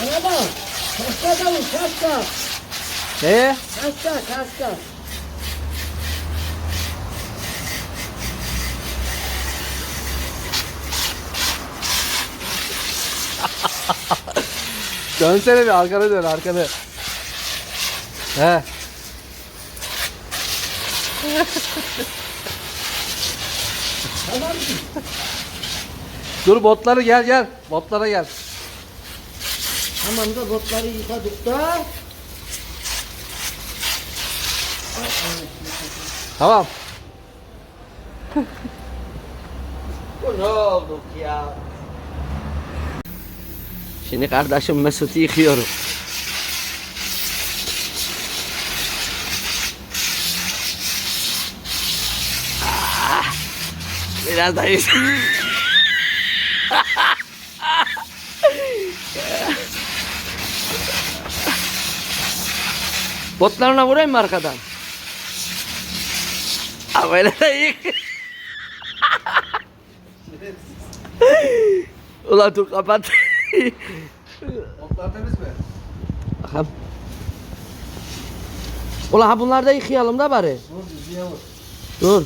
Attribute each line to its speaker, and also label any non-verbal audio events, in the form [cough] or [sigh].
Speaker 1: Kaskada. Kaskada mı? Kaska.
Speaker 2: Neye?
Speaker 1: Kaska, kaska. [laughs]
Speaker 2: Dönsene bir arkana dön arkana. He. Dur botları gel gel. Botlara gel.
Speaker 1: Tamam da botları yıkadık da.
Speaker 2: Tamam.
Speaker 1: Bu ne olduk ya?
Speaker 2: Şimdi kardeşim Mesut'u yıkıyorum. Ah, Biraz da [laughs] Botlarına vurayım mı arkadan? Ha böyle de yık. Ulan dur kapat.
Speaker 3: Otlar temiz mi?
Speaker 2: Bakalım. Ulan ha bunları da yıkayalım da bari.
Speaker 3: Vur.
Speaker 2: Dur.